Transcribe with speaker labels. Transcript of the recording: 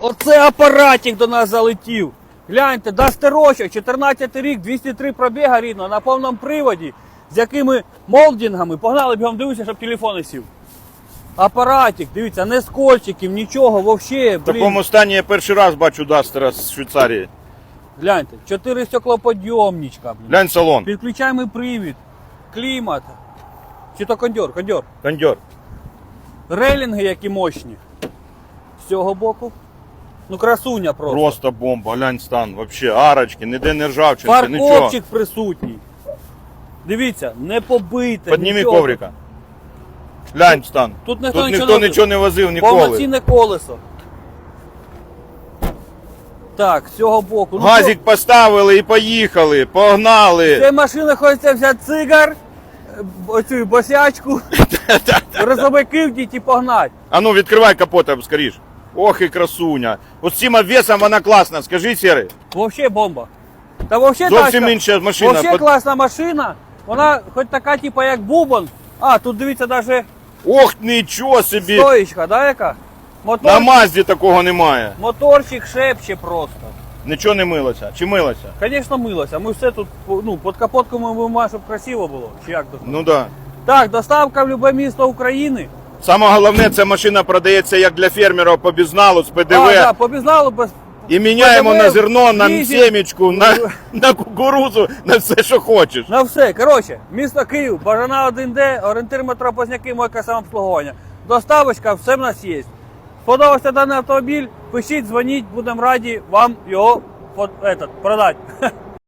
Speaker 1: Оце апаратик до нас залетів. Гляньте, Дастерочок, 14 рік, 203 пробіга рідно, на повному приводі, з якими молдингами. Погнали бігом дивитися, щоб телефон не сів. Апаратик, дивіться, не з кольчиків, нічого, вовще,
Speaker 2: В такому стані я перший раз бачу Дастера з Швейцарії.
Speaker 1: Гляньте, 4 стеклоподйомничка.
Speaker 2: Глянь салон.
Speaker 1: Підключаємий привід, клімат. Чи то кондьор, кондьор.
Speaker 2: Кондьор.
Speaker 1: Рейлінги які мощні. З цього боку. Ну, красуня просто.
Speaker 2: Просто бомба, глянь стан. Вообще, арочки, ніде не ржавчинки, нічого.
Speaker 1: Фаркопчик присутній. Дивіться, не побите.
Speaker 2: Підніми
Speaker 1: нічого.
Speaker 2: коврика. Глянь стан.
Speaker 1: Тут ніхто нічого
Speaker 2: ніхто
Speaker 1: не
Speaker 2: нічого не возив ніколи.
Speaker 1: Повноцінне колесо. Так, з цього боку. Ну,
Speaker 2: Газик поставили і поїхали, погнали.
Speaker 1: Це машина хочеться взяти цигар, е, оцю босячку, розовики вдіть і погнать.
Speaker 2: А ну відкривай капота скоріш. Ох і красуня. З цим обвесом вона класна, скажи, Сірий.
Speaker 1: Вообще бомба. Та вообще
Speaker 2: Зовсім
Speaker 1: тачка,
Speaker 2: інша машина.
Speaker 1: Вообще
Speaker 2: Под-
Speaker 1: класна машина. Вона хоч така, типа, як бубон. А, тут дивіться навіть
Speaker 2: Ох, нічого собі.
Speaker 1: стоїчка, да, яка? Мотор,
Speaker 2: На Мазді такого немає.
Speaker 1: моторчик шепче просто.
Speaker 2: Нічого не милося. Чи милося?
Speaker 1: Звісно, милося. Ми все тут, ну, під капоткою ми вимаємо, щоб красиво було. Чи як тут?
Speaker 2: Ну да.
Speaker 1: Так, доставка в любе місто України.
Speaker 2: Саме головне, ця машина продається як для фермера по безналу з ПДВ.
Speaker 1: А, да, по безналу без...
Speaker 2: І міняємо
Speaker 1: ПДВ,
Speaker 2: на зерно, на
Speaker 1: дизель.
Speaker 2: семечку, на, на кукурузу, на все, що хочеш.
Speaker 1: На все. Коротше, місто Київ, Бажана 1Д, орієнтир метро Позняки, мойка самообслуговування. Доставочка, все в нас є. Сподобався даний автомобіль, пишіть, дзвоніть, будемо раді вам його этот, продати.